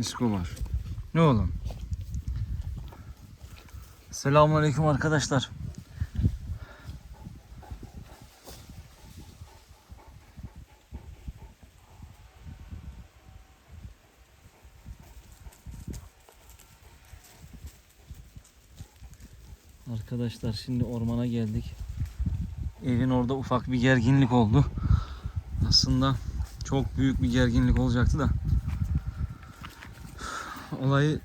Escobar. Ne oğlum? Selamünaleyküm arkadaşlar. Arkadaşlar şimdi ormana geldik. Evin orada ufak bir gerginlik oldu. Aslında çok büyük bir gerginlik olacaktı da. Olayı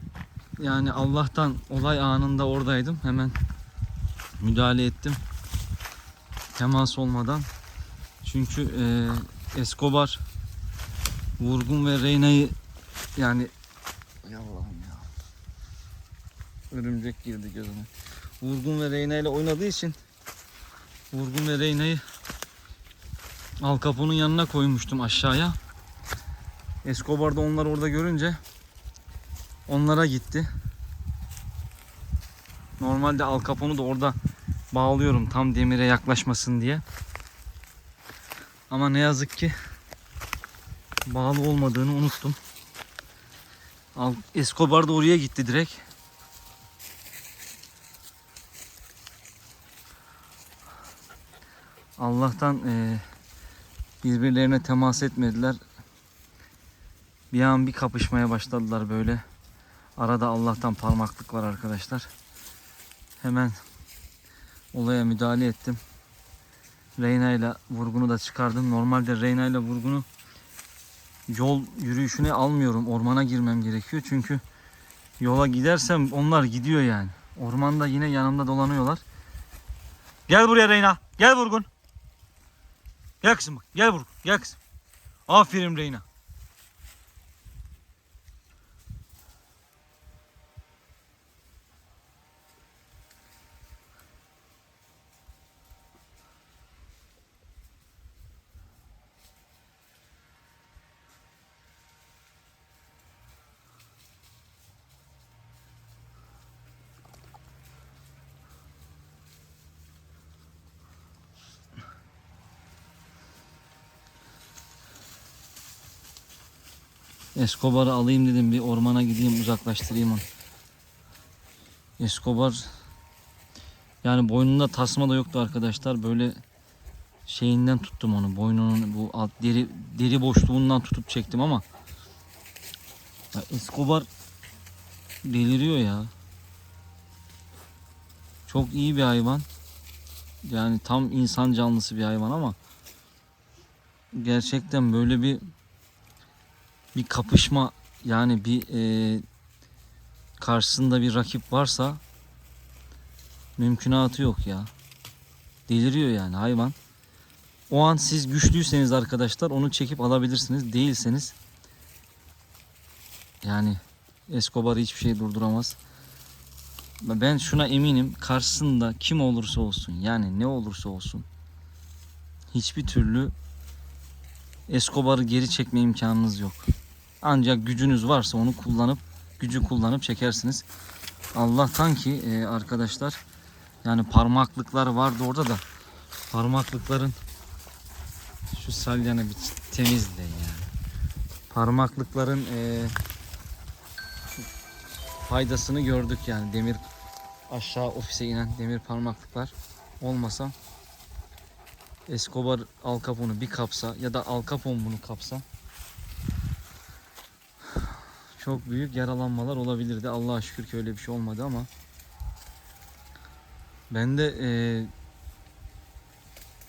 yani Allah'tan olay anında oradaydım. Hemen müdahale ettim. Temas olmadan. Çünkü e, Escobar Vurgun ve Reyna'yı yani ya Allah'ım ya. Örümcek girdi gözüme. Vurgun ve Reyna ile oynadığı için Vurgun ve Reyna'yı Al Capone'un yanına koymuştum aşağıya. Escobar da onları orada görünce onlara gitti. Normalde Al Capone'u da orada bağlıyorum tam demire yaklaşmasın diye. Ama ne yazık ki bağlı olmadığını unuttum. Al Escobar da oraya gitti direkt. Allah'tan eee, birbirlerine temas etmediler. Bir an bir kapışmaya başladılar böyle. Arada Allah'tan parmaklık var arkadaşlar. Hemen olaya müdahale ettim. Reyna ile vurgunu da çıkardım. Normalde Reyna ile vurgunu yol yürüyüşüne almıyorum. Ormana girmem gerekiyor. Çünkü yola gidersem onlar gidiyor yani. Ormanda yine yanımda dolanıyorlar. Gel buraya Reyna. Gel vurgun. Gel kızım bak. Gel vurgun. Gel kızım. Aferin Reyna. Escobar'ı alayım dedim bir ormana gideyim uzaklaştırayım onu. Escobar yani boynunda tasma da yoktu arkadaşlar böyle şeyinden tuttum onu boynunun bu alt deri deri boşluğundan tutup çektim ama ya Escobar deliriyor ya. Çok iyi bir hayvan. Yani tam insan canlısı bir hayvan ama gerçekten böyle bir bir kapışma yani bir e, karşısında bir rakip varsa mümkünatı yok ya. Deliriyor yani hayvan. O an siz güçlüyseniz arkadaşlar onu çekip alabilirsiniz. Değilseniz yani Escobar'ı hiçbir şey durduramaz. Ben şuna eminim karşısında kim olursa olsun yani ne olursa olsun hiçbir türlü Escobar'ı geri çekme imkanınız yok. Ancak gücünüz varsa onu kullanıp gücü kullanıp çekersiniz. Allah'tan ki e, arkadaşlar yani parmaklıklar vardı orada da parmaklıkların şu salyanı bir temizleyin yani. Parmaklıkların e, faydasını gördük yani demir aşağı ofise inen demir parmaklıklar olmasa Escobar Al Capone'u bir kapsa ya da Al Capone bunu kapsa çok büyük yaralanmalar olabilirdi. Allah'a şükür ki öyle bir şey olmadı ama bende e,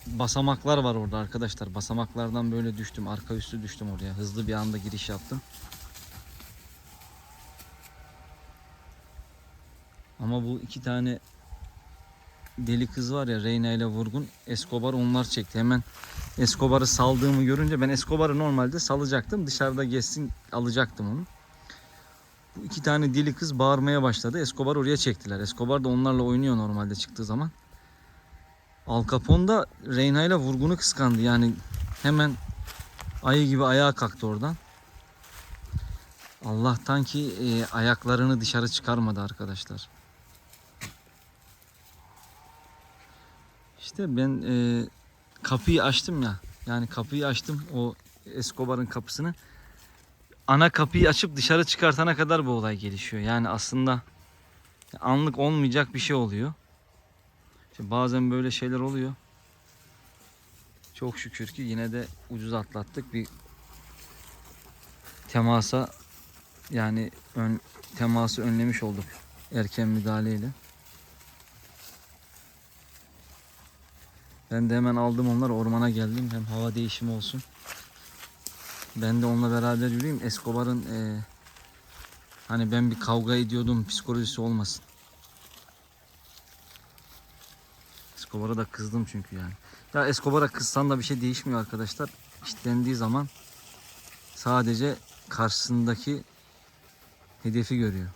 basamaklar var orada arkadaşlar. Basamaklardan böyle düştüm. Arka üstü düştüm oraya. Hızlı bir anda giriş yaptım. Ama bu iki tane deli kız var ya Reyna ile Vurgun Escobar onlar çekti. Hemen Escobar'ı saldığımı görünce ben Escobar'ı normalde salacaktım. Dışarıda geçsin alacaktım onu. Bu iki tane deli kız bağırmaya başladı. Escobar oraya çektiler. Escobar da onlarla oynuyor normalde çıktığı zaman. Al Capone da Reyna ile Vurgun'u kıskandı. Yani hemen ayı gibi ayağa kalktı oradan. Allah'tan ki e, ayaklarını dışarı çıkarmadı arkadaşlar. İşte ben e, kapıyı açtım ya. Yani kapıyı açtım o Escobar'ın kapısını. Ana kapıyı açıp dışarı çıkartana kadar bu olay gelişiyor. Yani aslında anlık olmayacak bir şey oluyor. İşte bazen böyle şeyler oluyor. Çok şükür ki yine de ucuz atlattık bir temasa yani ön, teması önlemiş olduk erken müdahaleyle. Ben de hemen aldım onları ormana geldim hem hava değişimi olsun. Ben de onunla beraber yürüyeyim. Escobar'ın eee, hani ben bir kavga ediyordum psikolojisi olmasın. Escobar'a da kızdım çünkü yani. Ya Escobar'a kızsan da bir şey değişmiyor arkadaşlar. İşlendiği zaman sadece karşısındaki hedefi görüyor.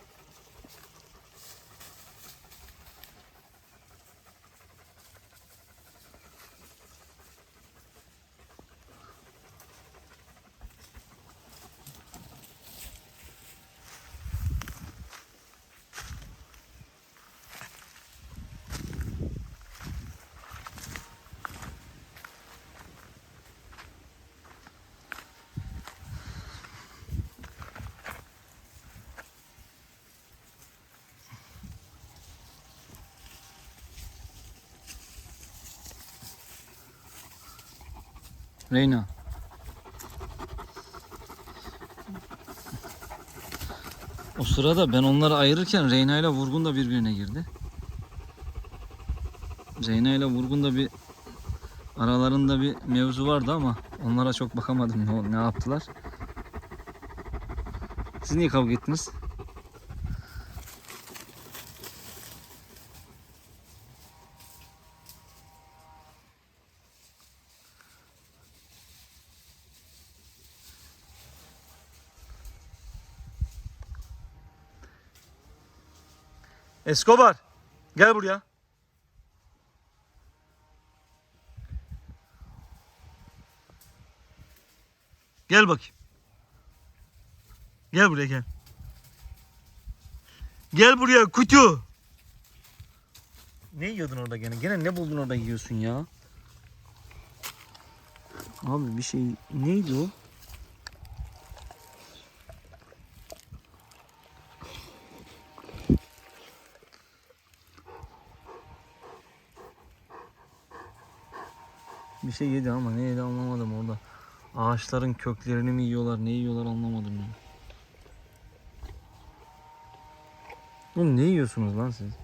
Reyna. O sırada ben onları ayırırken Reyna ile Vurgun da birbirine girdi. Reyna ile Vurgun da bir aralarında bir mevzu vardı ama onlara çok bakamadım ne, ne yaptılar. Siz niye kavga ettiniz? Escobar gel buraya. Gel bakayım. Gel buraya gel. Gel buraya kutu. Ne yiyordun orada gene? Gene ne buldun orada yiyorsun ya? Abi bir şey neydi o? Bir şey yedi ama ne yedi anlamadım orada. Ağaçların köklerini mi yiyorlar, ne yiyorlar anlamadım ya. Oğlum ne yiyorsunuz lan siz?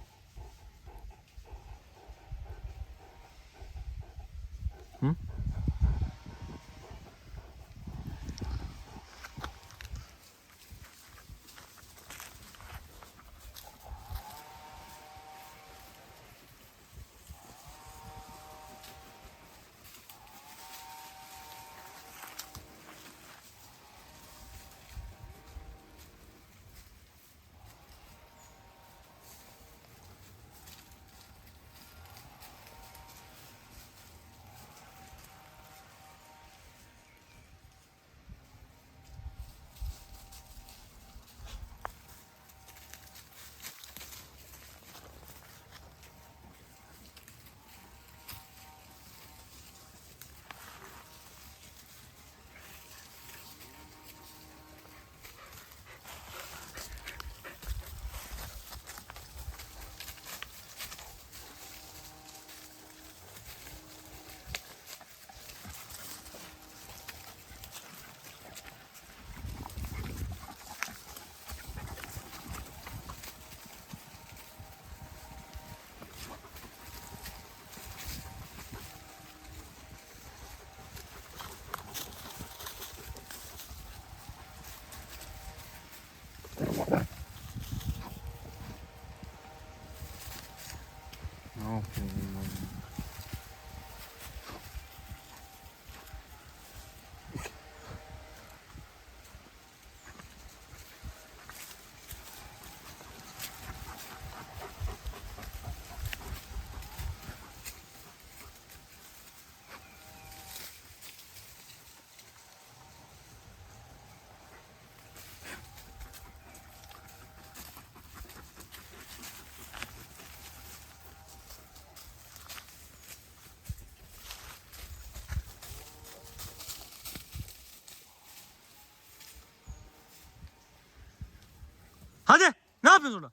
Yapıyorsun orada?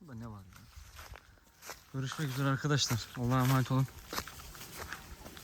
Burada ne var ya? Görüşmek üzere arkadaşlar. Allah'a emanet olun.